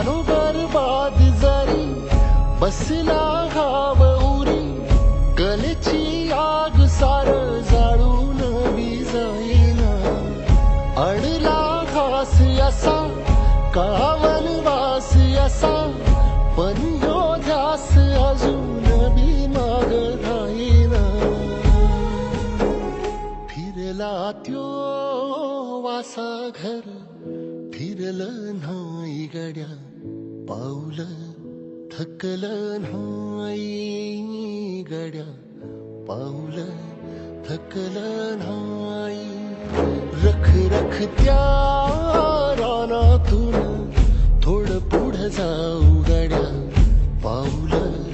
झालो बरबाद जरी बसला हाव उरी कलची आग सार जाळून विजाईना अडला घास असा कावन वास असा पण यो ध्यास अजून बी माग राहीना. फिरला त्यो वासा घर फिरलं नाही गड्या पाऊल थकलं नाही गड्या पाऊल थकलं नाही रख रख त्या रानातून थोडं पुढं जाऊ गड्या पाऊल